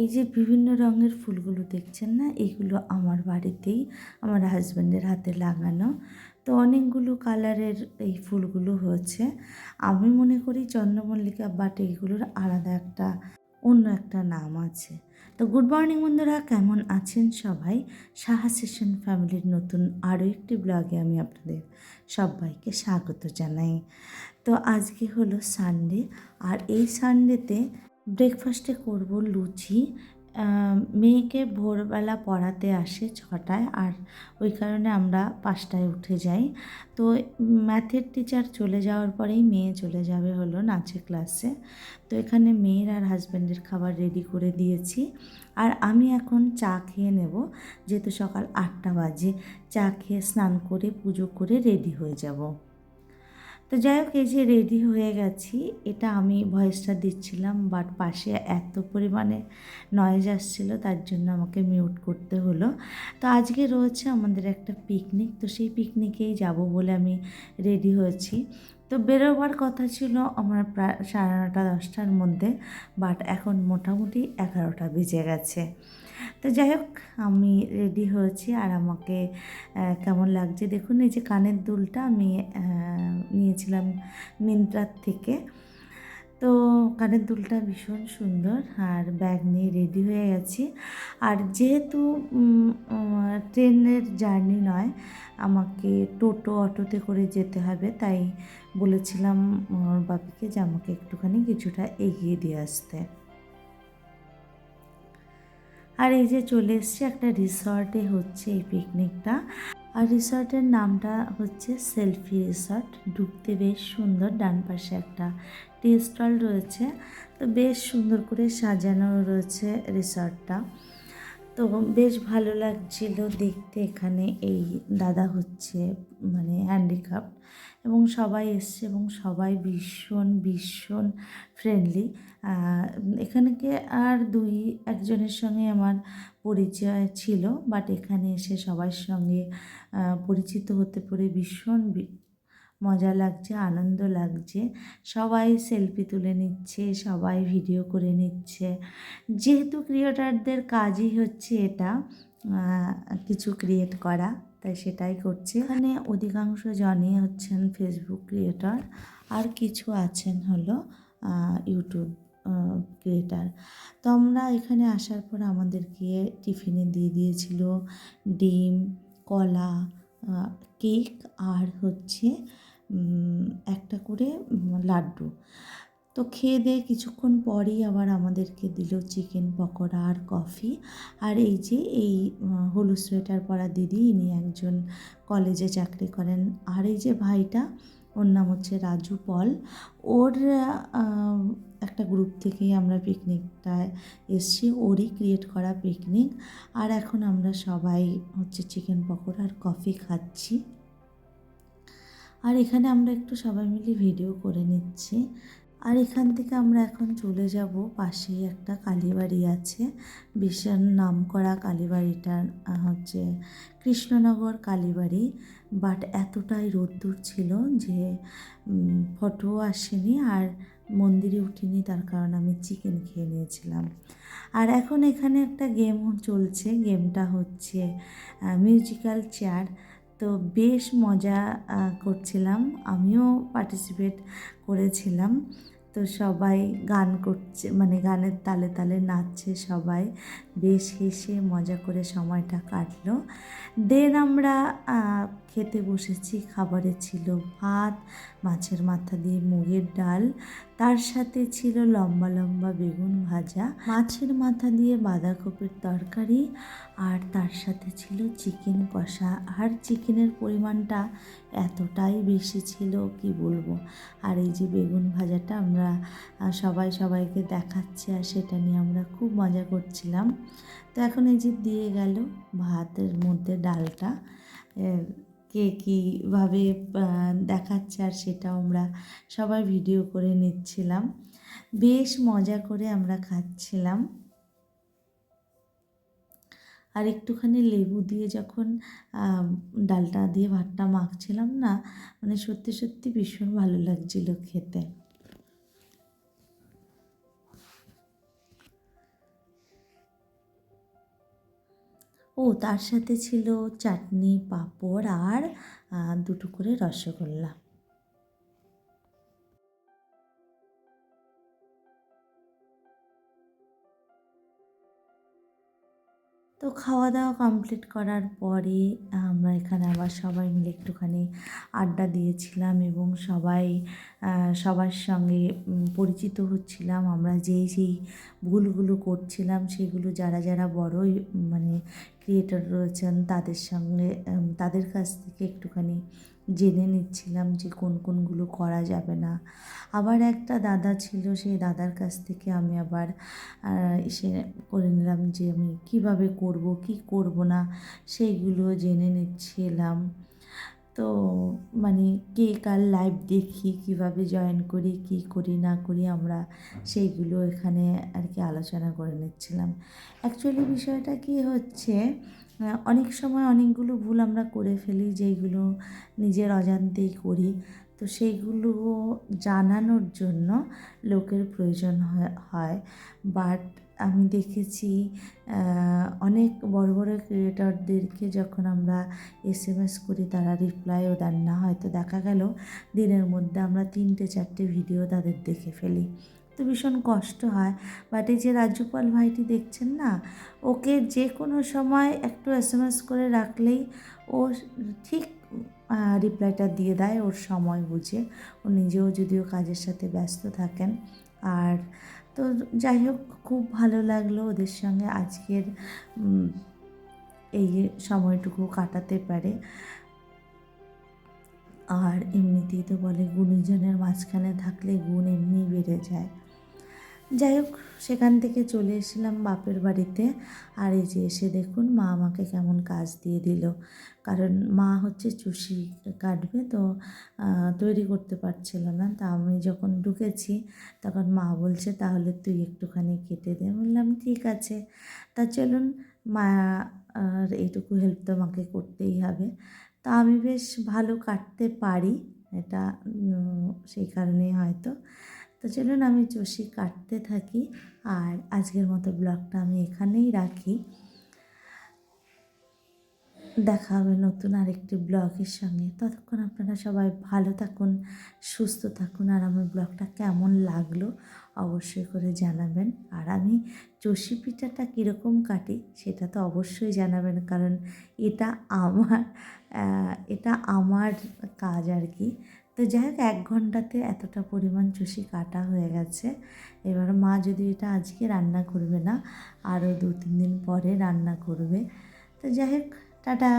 এই যে বিভিন্ন রঙের ফুলগুলো দেখছেন না? এগুলো আমার বাড়িতেই, আমার হাজব্যান্ডের হাতে লাগানো। তো অনেকগুলো কালারের এই ফুলগুলো হয়েছে। আমি মনে করি চন্দ্রমল্লিকা বাট এইগুলোর আলাদা একটা, অন্য একটা নাম আছে। তো গুড মর্নিং বন্ধুরা, কেমন আছেন সবাই? সাহা সেশন ফ্যামিলির নতুন আরও একটি ব্লগে আমি আপনাদের সবাইকে স্বাগত জানাই। তো আজকে হলো সানডে আর এই সানডেতে ব্রেকফাস্টে করব লুচি। মেয়েকে ভোরবেলা পড়াতে আসে ছটায় আর ওই কারণে আমরা পাঁচটায় উঠে যাই। তো ম্যাথের টিচার চলে যাওয়ার পরেই মেয়ে চলে যাবে হলো নাচের ক্লাসে তো এখানে মেয়ের আর হাজব্যান্ডের খাবার রেডি করে দিয়েছি। আর আমি এখন চা খেয়ে নেব, যেহেতু সকাল আটটা বাজে। চা খেয়ে স্নান করে, পুজো করে রেডি হয়ে যাব। তো যাই হোক, এই যে রেডি হয়ে গেছি। এটা আমি ভয়েসটা দিচ্ছিলাম বাট পাশে এত পরিমাণে নয়েজ আসছিল, তার জন্য আমাকে মিউট করতে হলো। তো আজকে রয়েছে আমাদের একটা পিকনিক তো সেই পিকনিকেই যাব বলে আমি রেডি হয়েছি। তো বেরোবার কথা ছিল আমার প্রায় সাড়ে নটা, দশটার মধ্যে বাট এখন মোটামুটি এগারোটা বেজে গেছে। তো যাই হোক, আমি রেডি হয়েছি আর আমাকে কেমন লাগছে দেখুন, এই যে কানের দুলটা আমি নিয়েছিলাম মিন্ত্রার থেকে। তো কানের দুলটা ভীষণ সুন্দর আর ব্যাগ নিয়ে রেডি হয়ে গেছি। আর যেহেতু ট্রেনের জার্নি নয়, আমাকে টোটো অটোতে করে যেতে হবে, তাই বলেছিলাম বাপিকে যে আমাকে একটুখানি কিছুটা এগিয়ে দিয়ে আসতে। আর এই যে চলে এসছে একটা রিসর্টে হচ্ছে এই পিকনিকটা আর রিসর্টের নামটা হচ্ছে সেলফি রিসর্ট। ঢুকতে বেশ সুন্দর ডান পাশে একটা টি স্টল রয়েছে। তো বেশ সুন্দর করে সাজানো রয়েছে রিসর্টটা। তো বেশ ভালো লাগছিল দেখতে এখানে। এই দাদা হচ্ছে মানে হ্যান্ডিক্রাফট এবং সবাই এসছে এবং সবাই ভীষণ ভীষণ ফ্রেন্ডলি এখানে কে আর দুই একজনের সঙ্গে আমার পরিচয় ছিল বাট এখানে এসে সবার সঙ্গে পরিচিত হতে পেরে ভীষণ মজা লাগছে, আনন্দ লাগছে। সবাই সেলফি তুলে নিচ্ছে, সবাই ভিডিও করে নিচ্ছে। যেহেতু ক্রিয়েটারদের কাজই হচ্ছে এটা কিছু ক্রিয়েট করা। তাই সেটাই করছে। এখানে অধিকাংশ জনই হচ্ছেন ফেসবুক ক্রিয়েটর আর কিছু আছেন হলো ইউটিউব ক্রিয়েটার তো আমরা এখানে আসার পর আমাদেরকে টিফিনে দিয়ে দিয়েছিল ডিম, কলা কেক, আর হচ্ছে একটা করে লাড্ডু। তো খেয়ে দিয়ে কিছুক্ষণ পরেই আবার আমাদেরকে দিল চিকেন পকোড়া আর কফি। আর এই যে এই হলুদ সোয়েটার পরা দিদি, ইনি একজন কলেজে চাকরি করেন। আর এই যে ভাইটা, ওর নাম হচ্ছে রাজু পল। ওর একটা গ্রুপ থেকেই আমরা পিকনিকটায় এসছি। ওরই ক্রিয়েট করা পিকনিক। আর এখন আমরা সবাই হচ্ছে চিকেন পকোড়া আর কফি খাচ্ছি। আর এখানে আমরা একটু সবাই মিলে ভিডিও করে নিচ্ছি। আর এখান থেকে আমরা এখন চলে যাব। পাশেই একটা কালীবাড়ি আছে। ভীষণ নাম করা কালীবাড়িটার হচ্ছে কৃষ্ণনগর কালীবাড়ি। বাট এতটাই রোদ্দুর ছিল যে ফটো আসেনি আর মন্দিরে উঠিনি, তার কারণে আমি চিকেন খেয়ে নিয়েছিলাম। আর এখন এখানে একটা গেম চলছে। গেমটা হচ্ছে মিউজিক্যাল চেয়ার তো বেশ মজা করছিলাম। আমিও পার্টিসিপেট করেছিলাম। তো সবাই গান করছে মানে গানের তালে তালে নাচছে সবাই। বেশ হেসে মজা করে সময়টা কাটলো। দেন আমরা খেতে বসেছি, খাবারে ছিল ভাত, মাছের মাথা দিয়ে মুগের ডাল। তার সাথে ছিল লম্বা লম্বা বেগুন ভাজা, মাছের মাথা দিয়ে বাঁধাকপির তরকারি, আর তার সাথে ছিল চিকেন কষা। আর চিকেনের পরিমাণটা এতটাই বেশি ছিল, কি বলব? আর এই যে বেগুন ভাজাটা আমরা সবাই সবাইকে দেখাচ্ছি, আর সেটা নিয়ে আমরা খুব মজা করছিলাম। তো এখন এই যে দিয়ে গেল ভাতের মধ্যে ডালটা কে কীভাবে দেখাচ্ছে আর সেটা আমরা সবাই ভিডিও করে নিচ্ছিলাম। বেশ মজা করে আমরা খাচ্ছিলাম। আর একটুখানি লেবু দিয়ে যখন ডালটা দিয়ে ভাতটা মাখছিলাম না মানে সত্যি সত্যি ভীষণ ভালো লাগছিল খেতে। তার সাথে ছিল চাটনি পাঁপড় আর দুটো করে রসগোল্লা। তো খাওয়া দাওয়া কমপ্লিট করার পরে, আমরা এখানে আবার সবাই মিলে একটুখানি আড্ডা দিয়েছিলাম এবং সবাই সবার সঙ্গে পরিচিত হচ্ছিলাম। আমরা যেই যেই ভুলগুলো করছিলাম সেগুলো যারা যারা বড়ই মানে ক্রিয়েটর রয়েছেন তাদের সঙ্গে তাদের কাছ থেকে একটুখানি জেনে নিচ্ছিলাম যে কোন কোনগুলো করা যাবে না। আবার একটা দাদা ছিল, সেই দাদার কাছ থেকে আমি আবার এসে করে নিলাম যে আমি কীভাবে করব, কি করব না, সেইগুলো জেনে নিচ্ছিলাম। তো মানে কে কার লাইভ দেখি, কীভাবে জয়েন করি, কি করি, না করি, আমরা সেইগুলো এখানে আর কি আলোচনা করে নিচ্ছিলাম। অ্যাকচুয়ালি বিষয়টা কি হচ্ছে অনেক সময় অনেকগুলো ভুল আমরা করে ফেলি যেইগুলো নিজের অজান্তেই করি। তো সেইগুলো জানানোর জন্য লোকের প্রয়োজন হয়- বাট আমি দেখেছি অনেক বড় বড় ক্রিয়েটরদেরকে যখন আমরা এস এম এস করি, তারা রিপ্লাইও দেন না। হয়তো দেখা গেল, দিনের মধ্যে আমরা তিনটে, চারটে ভিডিও তাদের দেখে ফেলি। তো ভীষণ কষ্ট হয়। বাট এই যে রাজ্যপাল ভাইটি দেখছেন না, ওকে যে কোনো সময় একটু এস এম এস করে রাখলেই ও ঠিক রিপ্লাইটা দিয়ে দেয় ওর সময় বুঝে। ও নিজেও যদিও কাজের সাথে ব্যস্ত থাকেন। আর তো যাই হোক, খুব ভালো লাগল ওদের সঙ্গে আজকের এই সময়টুকু কাটাতে পারে। আর এমনিতেই তো বলে, গুণীজনের মাঝখানে থাকলে গুণ এমনি বেড়ে যায়। যাই হোক, সেখান থেকে চলে এসেছিলাম বাপের বাড়িতে। আর এই যে এসে দেখুন, মা আমাকে কেমন কাজ দিয়ে দিল। কারণ মা হচ্ছে চুষি কাটবে তো তৈরি করতে পারছিল না। তা আমি যখন ঢুকেছি, তখন মা বলছে, তাহলে তুই একটুখানি কেটে দে। বললাম, ঠিক আছে। তা চলুন, মা, আর এইটুকু হেল্প তো আমাকে করতেই হবে। তা আমি বেশ ভালো কাটতে পারি, এটা সেই কারণেই হয়তো। তো চলুন আমি চষি কাটতে থাকি আর আজকের মতো ব্লগটা আমি এখানেই রাখি। দেখা হবে নতুন আরেকটি ব্লগের সঙ্গে। ততক্ষণ আপনারা সবাই ভালো থাকুন, সুস্থ থাকুন আর আমার ব্লগটা কেমন লাগল অবশ্যই করে জানাবেন। আর আমি চষি পিঠাটা কীরকম কাটি সেটা তো অবশ্যই জানাবেন কারণ এটা আমার এটা আমার কাজ আর কি। তো যাই হোক, এক ঘন্টাতে এতটা পরিমাণ চুষি কাটা হয়ে গেছে। এবার মা যদি এটা আজকে রান্না করবে না, আরও দু তিন দিন পরে রান্না করবে। তো যাই হোক, টাটা।